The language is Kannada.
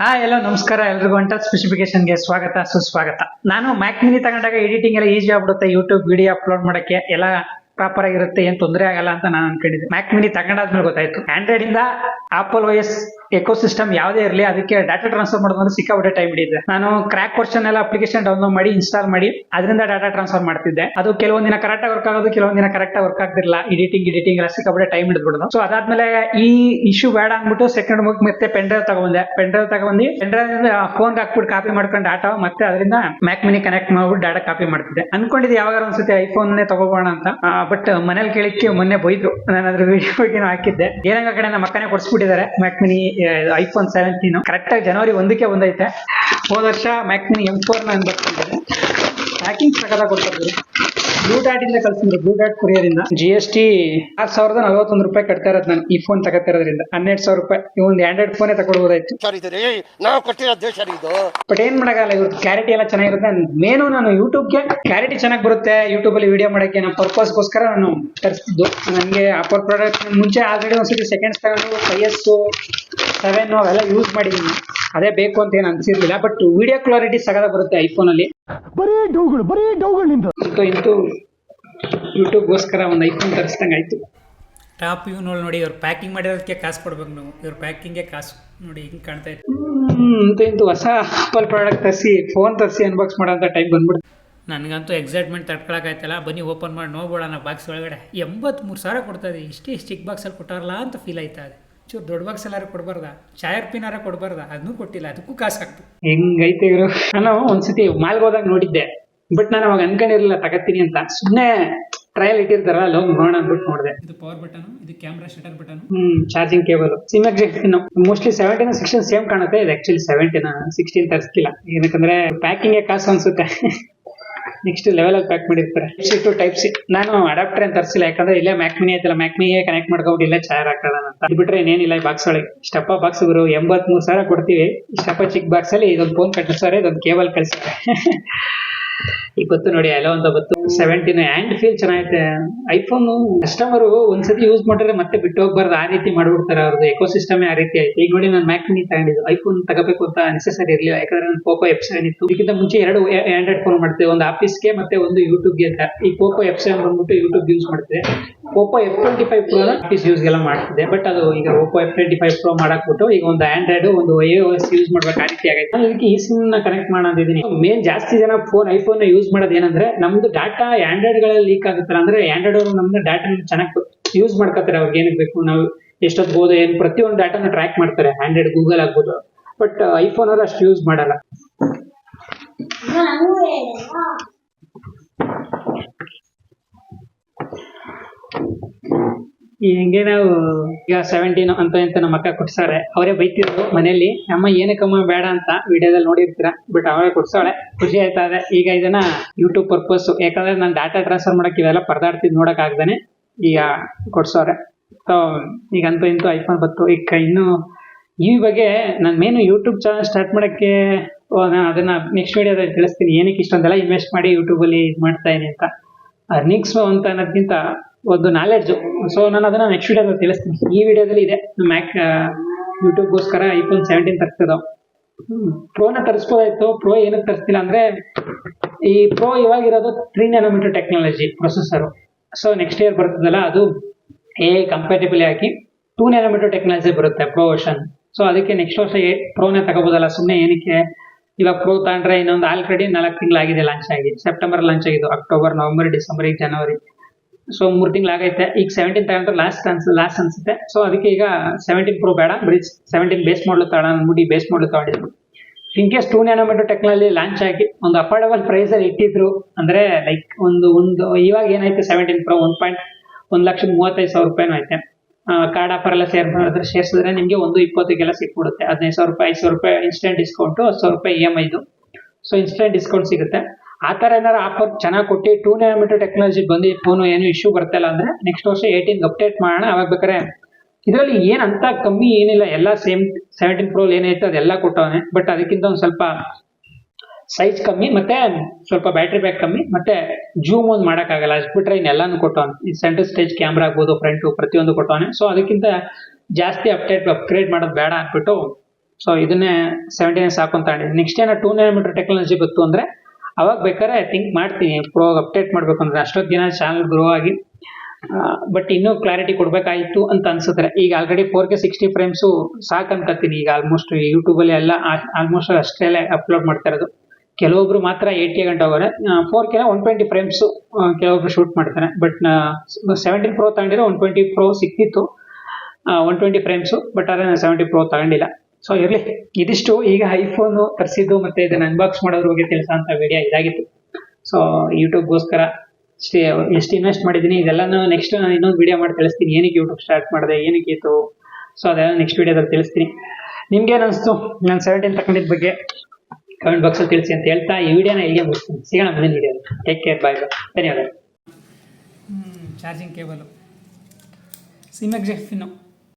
ಹಾಯ್ ಎಲ್ಲೋ ನಮಸ್ಕಾರ. ಎಲ್ರಿಗೂ ಸ್ಪೆಸಿಫಿಕೇಶನ್ ಸ್ಪೆಸಿಫಿಕೇಶನ್ಗೆ ಸ್ವಾಗತ, ಸುಸ್ವಾಗತ. ನಾನು ಮ್ಯಾಕ್ ಮಿನಿ ತಗೊಂಡಾಗ ಎಡಿಟಿಂಗ್ ಎಲ್ಲ ಈಸಿ ಆಗ್ಬಿಡುತ್ತೆ. ಯೂಟ್ಯೂಬ್ ವಿಡಿಯೋ ಅಪ್ಲೋಡ್ ಮಾಡಕ್ಕೆ ಎಲ್ಲ ಪ್ರಾಪರ್ ಆಗಿರುತ್ತೆ. ಏನ್ ತೊಂದರೆ ಆಗಲ್ಲ ಅಂತ ನಾನು ಅನ್ಕೊಂಡಿದ್ದೆ. ಮ್ಯಾಕ್ ಮಿನಿ ತಗೊಂಡಾದ್ಮೇಲೆ ಗೊತ್ತಾಯ್ತು. ಆಂಡ್ರಾಯ್ಡ್ ಇಂದ ಆಪಲ್ ಓಎಸ್ ಎಕೋ ಸಿಸ್ಟಮ್ ಯಾವುದೇ ಇರಲಿ, ಅದಕ್ಕೆ ಡಾಟಾ ಟ್ರಾನ್ಸ್ಫರ್ ಮಾಡೋದು ಸಿಕ್ಕಾಪಟ್ಟೆ ಟೈಮ್ ಹಿಡಿದೆ ನಾನು ಕ್ರ್ಯಾಕ್ ವರ್ಷನ್ ಎಲ್ಲ ಅಪ್ಲಿಕೇಶನ್ ಡೌನ್ಲೋಡ್ ಮಾಡಿ ಇನ್ಸ್ಟಾಲ್ ಮಾಡಿ, ಅದರಿಂದ ಡಾಟಾ ಟ್ರಾನ್ಸ್ಫರ್ ಮಾಡ್ತಿದ್ದೆ. ಅದು ಕೆಲವೊಂದ್ ದಿನ ಕರೆಕ್ಟ್ ಆಗಿ ವರ್ಕ್ ಆಗೋದು, ಕೆಲವೊಂದ್ ದಿನ ಕರೆಕ್ಟ್ ಆಗಿ ವರ್ಕ್ ಆಗ್ತಿರಲಿಲ್ಲ. ಎಡಿಟಿಂಗ್ ಎಡಿಟಿಂಗ್ ಎಲ್ಲ ಸಿಕ್ಕಾಪಟ್ಟೆ ಟೈಮ್ ಹಿಡಿದ್ಬಿಡೋದು. ಸೊ ಅದಾದ್ಮೇಲೆ ಈ ಇಶ್ಯೂ ಬೇಡ ಅಂದ್ಬಿಟ್ಟು ಸೆಕೆಂಡ್ ಮುಗ್ ಮತ್ತೆ ಪೆನ್ ಡ್ರೈವ್ ತಗೊಂಡೆ ಪೆನ್ ಡ್ರೈವ್ ತಗೊಂಡು ಪೆನ್ ಡ್ರೈವ್ ಫೋನ್ ಹಾಕ್ಬಿಟ್ಟು ಕಾಪಿ ಮಾಡ್ಕೊಂಡು ಡಾಟಾ ಮತ್ತೆ ಅದರಿಂದ ಮ್ಯಾಕ್ ಮಿನಿ ಕನೆಕ್ಟ್ ಮಾಡ್ಬಿಟ್ಟು ಡಾಟಾ ಕಾಪಿ ಮಾಡ್ತಿದ್ದೆ. ಅನ್ಕೊಂಡಿದ್ದೆ ಯಾವಾಗ ಒಂದ್ಸತಿ ಐಫೋನ್ ತಗೋಬೋಣ ಅಂತ. ಬಟ್ ಮನೇಲಿ ಕೇಳಿಕ್ಕೆ ಮೊನ್ನೆ ಬೈದ್ರು. ನಾನು ಅದ್ರ ವಿಡಿಯೋ ಹಾಕಿದ್ದೆ. ಏನಂಗ ಕಡೆ ನಮ್ಮ ಅಕ್ಕನೇ ಕೊಡ್ಸ್ಬಿಟ್ಟಿದ್ದಾರೆ Mac mini iPhone seventeen correct ಆಗಿ ಜನವರಿ ಒಂದಕ್ಕೆ ಬಂದೈತೆ. ಹೋದ ವರ್ಷ ಮ್ಯಾಕ್ ಮಿನಿ ಎಂ ಫೋರ್ ನಾನು ಬರ್ತಿದ್ದೆ ಪ್ಯಾಕಿಂಗ್ ಪ್ರಕಾರ ಕೊಡ್ತಾರೆ ಬ್ಲೂ ಡಾಟ್ ಇಂದ ಕಳ್ಸಿದ್ರು ಬ್ಲೂ ಡಾಟ್ ಕೊರಿಯರ್ ಇಂದ. ಜಿ ಎಸ್ ಟಿ ಆರ್ ಸಾವಿರದ ನಲವತ್ತೊಂದು ರೂಪಾಯಿ ಕಟ್ತಾ ಇರೋದು ನಾನು ಈ ಫೋನ್ ತಗೋತಿರೋದ್ರಿಂದ. ಹನ್ನೆರಡು ಸಾವಿರ ರೂಪಾಯಿ. ಈ ಒಂದು ಆಂಡ್ರಾಯ್ಡ್ ಫೋನೇ ತಗೊಳ್ಬೋದಾಯ್ತು. ನಾವು ಕೊಟ್ಟಿರೋ ದೇಶ ಇದು. ಬಟ್ ಏನ್ ಮಾಡಲ್ಲ ಇವ್ರ ಕ್ಯಾರಿಟಿ ಎಲ್ಲ ಚೆನ್ನಾಗಿರುತ್ತೆ. ಮೇನು ನಾನು ಯೂಟ್ಯೂಬ್ಗೆ ಕ್ಯಾರಿಟಿ ಚೆನ್ನಾಗಿ ಬರುತ್ತೆ. ಯೂಟ್ಯೂಬ್ ಅಲ್ಲಿ ವಿಡಿಯೋ ಮಾಡಕ್ಕೆ ನಮ್ಮ ಪರ್ಪಸ್ಗೋಸ್ಕರ ನಾನು ತರಿಸಿದ್ದು ನನಗೆ ಅಪರ್ ಪ್ರಾಡಕ್ಟ್ ಮುಂಚೆ ಆಲ್ರೆಡಿ ಒಂದ್ಸತಿ ಸೆಕೆಂಡ್ಸ್ ತಗೊಂಡು ಫೈವ್ ಎಸ್ ಸೆವೆನ್ ಅವೆಲ್ಲ ಯೂಸ್ ಮಾಡಿದ್ದೀನಿ. ಅದೇ ಬೇಕು ಅಂತ ಏನು ಅನ್ಸಿರ್ಲಿಲ್ಲ. ಬಟ್ ವಿಡಿಯೋ ಕ್ಲಾರಿಟಿ ಸಗದ ಬರುತ್ತೆ ಐಫೋನ್ ಅಲ್ಲಿ. ಬರೀ ಡೌಗಳು ಬರೀ ಡೌಗಳು ನಿಂದು ಇಂತೂ ಇಂತೂ ಯೂಟ್ಯೂಬ್ಗೋಸ್ಕರ ಒಂದು ಐಫೋನ್ ತರಿಸ್ದಂಗೆ ಆಯಿತು. ಟಾಪ್ ಇವ್ ನೋಡಿ ನೋಡಿ ಇವ್ರು ಪ್ಯಾಕಿಂಗ್ ಮಾಡಿರೋದಕ್ಕೆ ಕಾಸು ಕೊಡ್ಬೇಕು ನಾವು. ಇವ್ರ ಪ್ಯಾಕಿಂಗ್ಗೆ ಕಾಸು ನೋಡಿ ಹಿಂಗೆ ಕಾಣ್ತಾ ಇತ್ತು. ಅಂತ ಹೊಸ ಆಪಲ್ ಪ್ರಾಡಕ್ಟ್ ತರಿಸಿ ಫೋನ್ ತರಿಸಿ ಅನ್ಬಾಕ್ಸ್ ಮಾಡೋಂಥ ಟೈಮ್ ಬಂದ್ಬಿಡ್ತು. ನನಗಂತೂ ಎಕ್ಸೈಟ್ಮೆಂಟ್ ತಡ್ಕೊಳಕ್ಕಾಯ್ತಲ್ಲ ಬನ್ನಿ ಓಪನ್ ಮಾಡಿ ನೋಡ್ಬೋಣ ಬಾಕ್ಸ್ ಒಳಗಡೆ. ಎಂಬತ್ತ್ಮೂರು ಸಾವಿರ ಕೊಡ್ತದೆ ಇಷ್ಟೇ ಚಿಕ್ಕ ಬಾಕ್ಸಲ್ಲಿ ಕೊಟ್ಟಾರಲ್ಲ ಅಂತ ಫೀಲ್ ಆಯ್ತಾ ಇದೆ. ಚೂರು ದೊಡ್ಡ ಬಾಕ್ಸ್ ಎಲ್ಲಾರು ಕೊಡಬಾರ್ದ? ಚಾಯರ್ ಪಿನಾರ ಕೊಡಬಾರ್ದ? ಅದನ್ನೂ ಕೊಟ್ಟಿಲ್ಲ ಅದಕ್ಕೂ ಕಾಸು ಹಾಕ್ತು. ಹೆಂಗೈತೆ ಇವರು. ನಾನು ಒಂದ್ಸತಿ ಮಾಲ್ಗೆ ಹೋದಾಗ ನೋಡಿದ್ದೆ. ಬಟ್ ನಾನು ಅವಾಗ ಅನ್ಕೊಂಡಿರ್ಲಿಲ್ಲ ತಗತ್ತೀನಿ ಅಂತ. ಸುಮ್ಮನೆ ಟ್ರಯಲ್ ಇಟ್ಟಿರ್ತಾರಲ್ಲ ಅಲ್ಲಿ ಹೋಗಿ ನೋಡೋಣ ಅಂದ್ಬಿಟ್ಟು ನೋಡಿದೆ. ಇದು ಪವರ್ ಬಟನ್ ಇದು camera shutter button hmm charging cable SIM mostly seventeen sixteen same ಕಾಣುತ್ತೆ ಇದು ಆಕ್ಚುಲಿ ಸೆವೆಂಟೀನ್ ಸಿಕ್ಸ್ಟೀನ್ ತರಿಸ್ತಿಲ್ಲ. ಏನಕ್ಕಂದ್ರೆ ಪ್ಯಾಕಿಂಗ್ ಕಾಸು ಅನ್ಸುತ್ತೆ. ನೆಕ್ಸ್ಟ್ ಲೆವೆಲ್ ಅಲ್ಲಿ ಪ್ಯಾಕ್ ಮಾಡಿರ್ತಾರೆ. ಸಿ ಟು ಟೈಪ್ ಸಿ ನಾನು ಅಡಾಪ್ಟರ್ ಅಂತ ತರಿಸಿಲ್ಲ ಯಾಕಂದ್ರೆ ಇಲ್ಲೇ ಮ್ಯಾಕ್ ಮಿನಿ ಐತಲ್ಲ ಮ್ಯಾಕ್ ಮಿನಿ ಕನೆಕ್ಟ್ ಮಾಡ್ಕೊಂಡು ಇಲ್ಲೇ ಚಾರ್ ಹಾಕೋಣ ಅಂತ. ಬಿಟ್ರೆ ಏನೇನಿಲ್ಲ ಈ ಬಾಕ್ಸ್ ಒಳಗೆ. ಇಷ್ಟಪ್ಪ ಬಾಕ್ಸ್ ಗುರು ಎಂಬತ್ ಮೂರು ಸಾವಿರ ಕೊಡ್ತೀವಿ. ಇಷ್ಟಪ್ಪ ಚಿಕ್ಕ ಬಾಕ್ಸ್ ಅಲ್ಲಿ ಇದೊಂದು ಫೋನ್ ಕಟ್ಟಿಸ್ತಾರೆ ಇದೊಂದು ಕೇಬಲ್ ಕಳಿಸ್ತಾರೆ ಈಗ ನೋಡಿ ಎಲ್ಲ ಅಂತ ಗೊತ್ತು. ಸೆವೆಂಟೀನ್ ಹ್ಯಾಂಡ್ ಫೀಲ್ ಚೆನ್ನಾಗೈತೆ. ಐಫೋನ್ ಕಸ್ಟಮರ್ ಒಂದ್ಸತಿ ಯೂಸ್ ಮಾಡಿದ್ರೆ ಮತ್ತೆ ಬಿಟ್ಟು ಹೋಗ್ಬಾರ್ದು ಆ ರೀತಿ ಮಾಡ್ಬಿಡ್ತಾರೆ ಅವ್ರದ್ದು ಎಕೋ ಸಿಸ್ಟಮ್ ಆ ರೀತಿ ಆಯ್ತು ಈಗ ನೋಡಿ, ನಾನು ಮ್ಯಾಕ್ ಮಿನಿ ತಗೊಂಡಿದ್ದು. ಐಫೋನ್ ತಗೋಬೇಕು ಅಂತ ನೆಸೆಸರಿ ಇರಲಿಲ್ಲ. ಯಾಕಂದ್ರೆ ನಾನು ಪೋಕೋ ಎಫ್ ಸೆವೆನ್ ಇತ್ತು. ಇದಕ್ಕಿಂತ ಮುಂಚೆ ಎರಡು ಆಂಡ್ರಾಯ್ಡ್ ಫೋನ್ ಮಾಡ್ತೇವೆ ಒಂದು ಆಫೀಸ್ಗೆ ಮತ್ತೆ ಒಂದು ಯೂಟ್ಯೂಬ್ಗೆ ಅಂತ. ಈ ಪೋಕೋ ಎಫ್ ಸೆವೆನ್ ಬಂದ್ಬಿಟ್ಟು ಯೂಟ್ಯೂಬ್ ಯೂಸ್ ಮಾಡ್ತಿದ್ದೆ. Poco F twenty five Pro office ಎಲ್ಲ ಮಾಡ್ತಿದ್ದೆ. ಬಟ್ ಅದು ಈಗ Oppo F twenty five Pro ಮಾಡಾಕ್ಬಿಟ್ಟು ಈಗ ಒಂದು ಆಂಡ್ರಾಯ್ಡ್ ಒಂದು ಐ ಎಸ್ ಯೂಸ್ ಮಾಡ್ಬೇಕು ಆ ರೀತಿ ಆಗೈತೆ. ನಾನು ಇದಕ್ಕೆ ಈ ಸಿಮ್ನ ಕನೆಕ್ಟ್ ಮಾಡೋದಿದ್ದೀನಿ ಮೇನ್ ಜಾಸ್ತಿ ಜನ ಫೋನ್ ಐಫೋನ್ ಯೂಸ್ ಮಾಡೋದು ಏನಂದ್ರೆ ನಮ್ದು ಡಾಟಾ ಆಂಡ್ರಾಯ್ಡ್ಗಳಲ್ಲಿ ಲೀಕ್ ಆಗುತ್ತಲ್ಲ ಅಂದ್ರೆ ಆಂಡ್ರಾಯ್ಡ್ ಅವರು ನಮ್ದು ಡಾಟಾ ಚೆನ್ನಾಗಿ ಯೂಸ್ ಮಾಡ್ಕೋತಾರೆ. ಅವ್ರಿಗೆ ಏನಕ್ಕೆ ಬೇಕು, ನಾವು ಎಷ್ಟೊತ್ತು ಏನು ಪ್ರತಿಯೊಂದು ಡಾಟಾನ ಟ್ರ್ಯಾಕ್ ಮಾಡ್ತಾರೆ. ಆಂಡ್ರಾಯ್ಡ್ ಗೂಗಲ್ ಆಗ್ಬೋದು. ಬಟ್ ಐಫೋನ್ ಅವರು ಅಷ್ಟು ಯೂಸ್ ಮಾಡಲ್ಲ ಈ ಹಿಂಗೆ ನಾವು ಈಗ ಸೆವೆಂಟೀನ್ ಅಂತ ಅಂತ ನಮ್ಮ ಅಕ್ಕ ಕೊಡ್ಸಾರೆ ಅವರೇ ಬೈತಿದ್ರು ಮನೆಯಲ್ಲಿ. ಅಮ್ಮ ಏನಕ್ಕಮ್ಮ ಬೇಡ ಅಂತ ವಿಡಿಯೋದಲ್ಲಿ ನೋಡಿರ್ತೀರ? ಬಟ್ ಅವರೇ ಕೊಡ್ಸಾಳೆ ಖುಷಿ ಆಯ್ತಾ ಇದೆ. ಈಗ ಇದನ್ನ ಯೂಟ್ಯೂಬ್ ಪರ್ಪಸ್ ಯಾಕಂದ್ರೆ ನಾನು ಡಾಟಾ ಟ್ರಾನ್ಸ್ಫರ್ ಮಾಡಕ್ ಇವೆಲ್ಲ ಪರದಾಡ್ತಿದ್ ನೋಡಕ್ ಆಗ್ದಾನೆ ಈಗ ಕೊಡ್ಸವ್ರೆ. ಸೊ ಈಗ ಅಂತ ಇಂತೂ ಐಫೋನ್ ಬತ್ತು ಈಗ ಇನ್ನು ಈ ಬಗ್ಗೆ ನಾನು ಮೇನು ಯೂಟ್ಯೂಬ್ ಚಾನಲ್ ಸ್ಟಾರ್ಟ್ ಮಾಡಕ್ಕೆ ನಾನು ಅದನ್ನ ನೆಕ್ಸ್ಟ್ ವಿಡಿಯೋದಲ್ಲಿ ತಿಳಿಸ್ತೀನಿ. ಏನಕ್ಕೆ ಇಷ್ಟೊಂದೆಲ್ಲ ಇನ್ವೆಸ್ಟ್ ಮಾಡಿ ಯೂಟ್ಯೂಬಲ್ಲಿ ಇದು ಮಾಡ್ತಾ ಇದೀನಿ ಅಂತ. ಅರ್ನಿಂಗ್ಸ್ ಅಂತ ಅನ್ನೋದಕ್ಕಿಂತ ಒಂದು ನಾಲೆಡ್ಜು ಸೊ ನಾನು ಅದನ್ನ ನೆಕ್ಸ್ಟ್ ವಿಡಿಯೋದಲ್ಲಿ ತಿಳಿಸ್ತೀನಿ. ಈ ವಿಡಿಯೋದಲ್ಲಿ ಇದೆ. ಮ್ಯಾಕ್ ಯೂಟ್ಯೂಬ್ಗೋಸ್ಕರ ಐಫೋನ್ ಸೆವೆಂಟೀನ್ ತರಿಸ್ತಿದ್ದೋ ಪ್ರೋನ ತರಿಸ್ಬೋದಾಯ್ತು. ಪ್ರೋ ಏನಕ್ಕೆ ತರಿಸ್ತಿಲ್ಲ ಅಂದ್ರೆ, ಈ pro ಇವಾಗಿರೋದು three nanometer technology processor so next year ಬರ್ತದಲ್ಲ, ಅದು ಎ ಕಂಪೇಟಬಲ್ ಆಗಿ ಟೂ ನ್ಯಾನೋಮೀಟರ್ ಟೆಕ್ನಾಲಜಿ ಬರುತ್ತೆ ಪ್ರೋ ವರ್ಷನ್ ಸೊ ಅದಕ್ಕೆ ನೆಕ್ಸ್ಟ್ ವರ್ಷ ಪ್ರೋನೇ ತಗೋಬೋದಲ್ಲ. ಸುಮ್ಮನೆ ಏನಕ್ಕೆ, ಇವಾಗ ಪ್ರೋ ತಗೊಂಡ್ರೆ ಇನ್ನೊಂದು ಆಲ್ರೆಡಿ ನಾಲ್ಕು ತಿಂಗಳಾಗಿದೆ ಲಾಂಚ್ ಆಗಿ. ಸೆಪ್ಟೆಂಬರ್ ಲಾಂಚ್ ಆಗಿದ್ದು ಅಕ್ಟೋಬರ್ ನವೆಂಬರ್ ಡಿಸೆಂಬರ್ ಜನವರಿ ಸೊ ಮೂರು ತಿಂಗಳಾಗೈತೆ ಈಗ ಸೆವೆಂಟೀನ್ ತಗೊಂಡ್ರೆ ಲಾಸ್ಟ್ ಅನ್ಸ್ ಲಾಸ್ಟ್ ಅನ್ಸುತ್ತೆ. ಸೊ ಅದಕ್ಕೆ ಈಗ ಸೆವೆಂಟೀನ್ ಪ್ರೋ ಬೇಡ. ಬರೀ ಸೆವೆಂಟೀನ್ ಬೇಸ್ ಮಾಡಲು ತಗೋಣ ಅಂದ್ಬಿಟ್ಟು ಬೇಸ್ ಮಾಡಲು ತಗೊಂಡಿದ್ರು in case two nanometer technology launch ಆಗಿ ಒಂದು ಅಫೋರ್ಡಬಲ್ ಪ್ರೈಸ್ ಅಲ್ಲಿ ಇಟ್ಟಿದ್ರು, ಅಂದ್ರೆ ಲೈಕ್ ಒಂದು ಒಂದು, ಇವಾಗ ಏನೈತೆ ಸೆವೆಂಟೀನ್ ಪ್ರೋ ಒನ್ ಪಾಯಿಂಟ್ ಒಂದು ಲಕ್ಷದ ಮೂವತ್ತೈದು ಸಾವಿರ ರೂಪಾಯಿನೂ ಐತೆ. ಕಾರ್ಡ್ ಆಫರ್ ಎಲ್ಲ ಶೇರ್ ಮಾಡಿದ್ರೆ ಸೇರಿಸಿದ್ರೆ ನಿಮಗೆ ಒಂದು ಇಪ್ಪತ್ತಿಗೆಲ್ಲ ಸಿಕ್ಬಿಡುತ್ತೆ. ಹದಿನೈದು ಸಾವಿರ ರೂಪಾಯಿ, ಐದು ಸಾವಿರ ರೂಪಾಯಿ ಇನ್ಸ್ಟೆಂಟ್ ಡಿಸ್ಕೌಂಟು ಹತ್ತು ಸಾವಿರ ರೂಪಾಯಿ ಇ ಎಂ ಐದು ಸೊ ಇನ್ಸ್ಟೆಂಟ್ ಡಿಸ್ಕೌಂಟ್ ಸಿಗುತ್ತೆ. ಆ ಥರ ಏನಾರು ಆಫರ್ ಚೆನ್ನಾಗಿ ಕೊಟ್ಟು ಟೂ ನೈನೋಮೀಟರ್ ಟೆಕ್ನಾಲಜಿ ಬಂದು ಫೋನು ಏನು ಇಶ್ಯೂ ಬರ್ತಿಲ್ಲ ಅಂದ್ರೆ ನೆಕ್ಸ್ಟ್ ವರ್ಷ ಏಟೀನ್ ಅಪ್ಡೇಟ್ ಮಾಡೋಣ ಅವಾಗ ಬೇಕಾರೆ ಇದರಲ್ಲಿ ಏನ್ ಅಂತ ಕಮ್ಮಿ ಏನಿಲ್ಲ, ಎಲ್ಲ ಸೇಮ್ ಸೆವೆಂಟೀನ್ ಪ್ರೋ ಏನೈತೆ ಅದೆಲ್ಲ ಕೊಟ್ಟವನೆ. ಬಟ್ ಅದಕ್ಕಿಂತ ಒಂದು ಸ್ವಲ್ಪ ಸೈಜ್ ಕಮ್ಮಿ ಮತ್ತೆ ಸ್ವಲ್ಪ ಬ್ಯಾಟ್ರಿ ಬ್ಯಾಕ್ ಕಮ್ಮಿ ಮತ್ತೆ ಜೂಮ್ ಒಂದು ಮಾಡೋಕ್ಕಾಗಲ್ಲ. ಅಷ್ಟು ಬಿಟ್ರೆ ಇನ್ನೆಲ್ಲಾನು ಕೊಟ್ಟವನು. ಈ ಸೆಂಟರ್ ಸ್ಟೇಜ್ ಕ್ಯಾಮ್ರಾ ಆಗ್ಬೋದು ಫ್ರಂಟು ಪ್ರತಿಯೊಂದು ಕೊಟ್ಟವನೆ. ಸೊ ಅದಕ್ಕಿಂತ ಜಾಸ್ತಿ ಅಪ್ಡೇಟ್ ಅಪ್ಗ್ರೇಡ್ ಮಾಡೋದು ಬೇಡ ಅಂದ್ಬಿಟ್ಟು ಸೊ ಇದನ್ನೇ ಸೆವೆಂಟೀನ್ ಸಾಕು ಅಂತ ನೆಕ್ಸ್ಟ್ ಏನೋ ಟೂ ನಾನೋಮೀಟರ್ ಟೆಕ್ನಾಲಜಿ ಬಂತು ಅಂದರೆ ಅವಾಗ ಬೇಕಾದ್ರೆ ಥಿಂಕ್ ಮಾಡ್ತೀನಿ. ಪ್ರೋ ಅಪ್ಡೇಟ್ ಮಾಡಬೇಕು ಅಂದ್ರೆ ಅಷ್ಟೊತ್ತು ದಿನ ಚಾನಲ್ ಗ್ರೋ ಆಗಿ ಬಟ್ ಇನ್ನೂ ಕ್ಲಾರಿಟಿ ಕೊಡಬೇಕಾಯಿತು ಅಂತ ಅನ್ಸುತ್ತೆ. ಈಗ already four K sixty frames ಸಾಕು ಅನ್ಕೋತೀನಿ ಈಗ ಆಲ್ಮೋಸ್ಟ್ ಯೂಟ್ಯೂಬಲ್ಲಿ ಎಲ್ಲ ಆಲ್ಮೋಸ್ಟ್ ಅಷ್ಟೇ ಅಪ್ಲೋಡ್ ಮಾಡ್ತಾ ಇರೋದು. ಕೆಲವೊಬ್ರು ಮಾತ್ರ ಏಯ್ಟಿ ಗಂಟೆ ಹೋಗೋರೆ. ಫೋರ್ ಕೆನ ಒನ್ ಟ್ವೆಂಟಿ ಫ್ರೇಮ್ಸು ಕೆಲವೊಬ್ರು ಶೂಟ್ ಮಾಡ್ತಾರೆ. ಬಟ್ ಸೆವೆಂಟೀನ್ ಪ್ರೋ ತಗೊಂಡಿರೋ ಒನ್ ಟ್ವೆಂಟಿ ಪ್ರೋ ಸಿಕ್ತಿತ್ತು ಒನ್ ಟ್ವೆಂಟಿ ಫ್ರೇಮ್ಸು ಬಟ್ ಆದರೆ ಸೆವೆಂಟಿ ಪ್ರೋ ತಗೊಂಡಿಲ್ಲ. ಸೊ ಇರಲಿ. ಇದಿಷ್ಟು. ಈಗ ಐಫೋನ್ ತರಿಸಿದ್ದು ಮತ್ತೆ ಇದನ್ನ ಅನ್ಬಾಕ್ಸ್ ಮಾಡೋದ್ರ ಬಗ್ಗೆ ಕೆಲಸ ಅಂತ ವಿಡಿಯೋ ಇದಾಗಿತ್ತು. ಸೊ ಯೂಟ್ಯೂಬ್ಗೋಸ್ಕರ ಗೋಸ್ಕರ ಎಷ್ಟು ಇನ್ವೆಸ್ಟ್ ಮಾಡಿದ್ದೀನಿ, ಇದೆಲ್ಲಾನು ನೆಕ್ಸ್ಟ್ ನಾನು ಇನ್ನೊಂದು ವಿಡಿಯೋ ಮಾಡಿ ತಿಳಿಸ್ತೀನಿ. ಏನಕ್ಕೆ ಯೂಟ್ಯೂಬ್ ಸ್ಟಾರ್ಟ್ ಮಾಡಿದೆ, ಏನಕ್ಕೆ ಇತ್ತು ಸೊ ಅದೆಲ್ಲ ನೆಕ್ಸ್ಟ್ ವಿಡಿಯೋದಲ್ಲಿ ತಿಳಿಸ್ತೀನಿ. ನಿಮ್ಗೆ ಅನಿಸ್ತು? ನಾನು ಸೆವೆಂಟೀನ್ ತಕೊಂಡಿದ್ದ ಬಗ್ಗೆ ಕಮೆಂಟ್ ಬಾಕ್ಸಲ್ಲಿ ತಿಳಿಸಿ ಅಂತ ಹೇಳ್ತಾ ಈ ವಿಡಿಯೋನ ಇಲ್ಲಿಗೆ ಮುಗಿಸ್ತೀನಿ. ಸಿಗೋಣ ಮುಂದಿನ video take care bye bye ಧನ್ಯವಾದ ಚಾರ್ಜಿಂಗ್ ಕೇಬಲು ಸಿಮ್ ಜೆಫಿನು